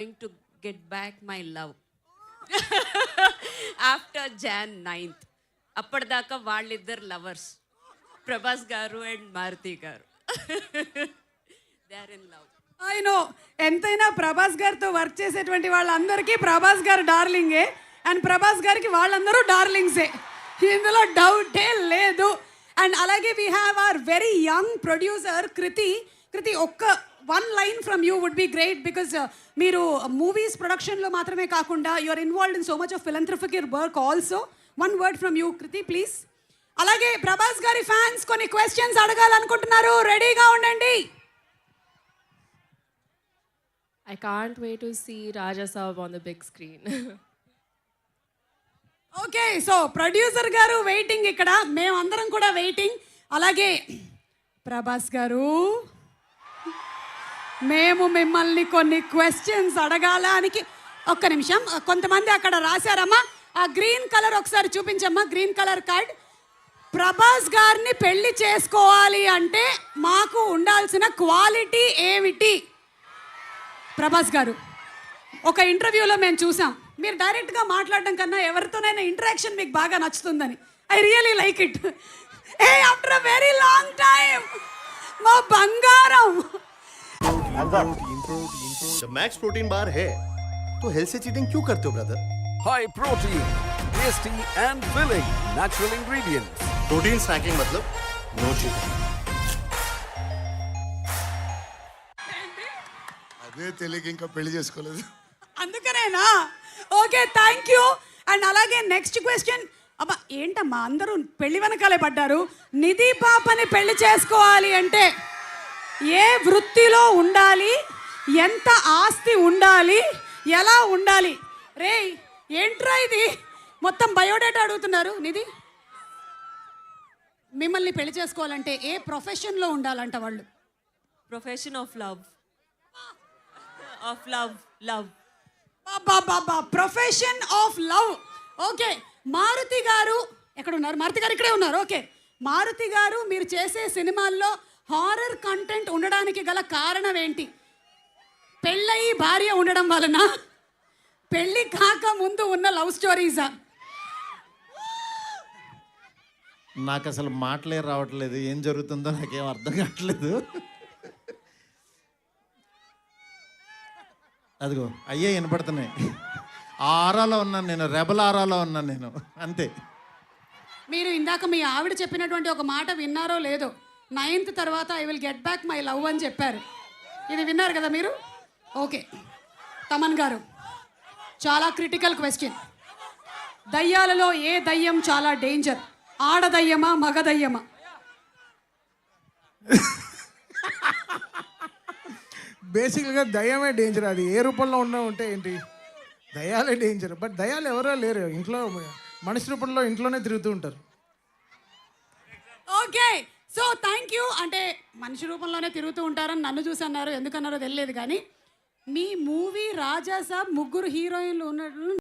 Going to get back my love after June ninth అప్పటిదాకా వాళ్ళిద్దరు lovers Prabhas గారు and Maruti గారు. దే ఆర్ ఇన్ లవ్ ఆయన ఎంతైనా ప్రభాస్ గారితో వర్క్ చేసేటువంటి వాళ్ళందరికీ ప్రభాస్ గారు డార్లింగే అండ్ ప్రభాస్ గారికి వాళ్ళందరూ డార్లింగ్సే ఇందులో డౌటే లేదు. అండ్ అలాగే we have are very young producer Kriti Kriti ఒక్క one line from you would be great because మీరు మూవీస్ ప్రొడక్షన్లో మాత్రమే కాకుండా you are involved in so much of philanthropic work also one word from you Kriti please అలాగే ప్రభాస్ గారి fans కొన్ని questions అడగాలనుకుంటున్నారు. రెడీగా ఉండండి. I can't wait to see Raja Saab on the big screen. Okay so producer గారు waiting ఇక్కడ. మేమందరం కూడా వెయిటింగ్ అలాగే ప్రభాస్ గారు. మేము మిమ్మల్ని కొన్ని క్వశ్చన్స్ అడగాలానికి. ఒక్క నిమిషం. కొంతమంది అక్కడ రాశారమ్మా. ఆ గ్రీన్ కలర్ ఒకసారి చూపించమ్మా. గ్రీన్ కలర్ కార్డ్ ప్రభాస్ గారిని పెళ్ళి చేసుకోవాలి అంటే మాకు ఉండాల్సిన క్వాలిటీ ఏమిటి? ప్రభాస్ గారు ఒక ఇంటర్వ్యూలో మేము చూసాం. మీరు డైరెక్ట్గా మాట్లాడడం కన్నా ఎవరితోనైనా ఇంటరాక్షన్ మీకు బాగా నచ్చుతుందని. I really like it a after a very long time మా బంగారం. मैक्स प्रोटीन बार है तो हेल्थ से चीटिंग क्यों करते हो brother High protein, tasty and filling natural ingredients. Protein snacking मतलब नो चीटिंग అదే తెలియక ఇంకా పెళ్లి చేసుకోలేదు అందుకనేనా ఓకే థ్యాంక్ యూ అండ్ అలాగే నెక్స్ట్ క్వశ్చన్ అబ్బా ఏంటమ్మా అందరూ పెళ్లి వెనకాలే పడ్డారు నిధి పాపని పెళ్లి చేసుకోవాలి అంటే ఏ వృత్తిలో ఉండాలి? ఎంత ఆస్తి ఉండాలి? ఎలా ఉండాలి? రే ఏంట్రా ఇది? మొత్తం బయోడేటా అడుగుతున్నారు నిధి. మిమ్మల్ని పెళ్ళి చేసుకోవాలంటే ఏ ప్రొఫెషన్లో ఉండాలంట వాళ్ళు? Profession of love. Of love love. Baba profession of love. Okay Maruthi గారు ఎక్కడ ఉన్నారు? మారుతి గారు ఇక్కడే ఉన్నారు ఓకే. మారుతి గారు మీరు చేసే సినిమాల్లో హారర్ కంటెంట్ ఉండడానికి గల కారణం ఏంటి? పెళ్ళయి భార్య ఉండడం వలన పెళ్ళి కాక ముందు ఉన్న లవ్ స్టోరీసా నాకు అసలు మాటలే రావట్లేదు. ఏం జరుగుతుందో నాకేం అర్థం కావట్లేదు. అదిగో అయ్యే వినపడుతున్నాయి. ఆ ఆరాలో ఉన్నాను నేను రెబల్ ఆరాలో ఉన్నాను నేను. అంతే. మీరు ఇందాక మీ ఆవిడ చెప్పినటువంటి ఒక మాట విన్నారో లేదో నైన్త్ తర్వాత I will get back my love అని చెప్పారు. ఇది విన్నారు కదా మీరు? ఓకే తమన్ గారు చాలా క్రిటికల్ క్వశ్చన్ దయ్యాలలో ఏ దయ్యం చాలా డేంజర్ ఆడ దయ్యమా మగ దయ్యమా? బేసిక్గా దయ్యమే డేంజర్ అది. ఏ రూపంలో ఉన్నా ఉంటే ఏంటి? దయాలే డేంజర్ బట్ దయాలు ఎవరో లేరు. ఇంట్లో మనిషి రూపంలో ఇంట్లోనే తిరుగుతూ ఉంటారు. Okay so thank you. అంటే మనిషి రూపంలోనే తిరుగుతూ ఉంటారని నన్ను చూసి అన్నారు ఎందుకన్నారో తెలియదు కానీ మీ మూవీ రాజా సాబ్ ముగ్గురు హీరోయిన్లు ఉన్నట్లు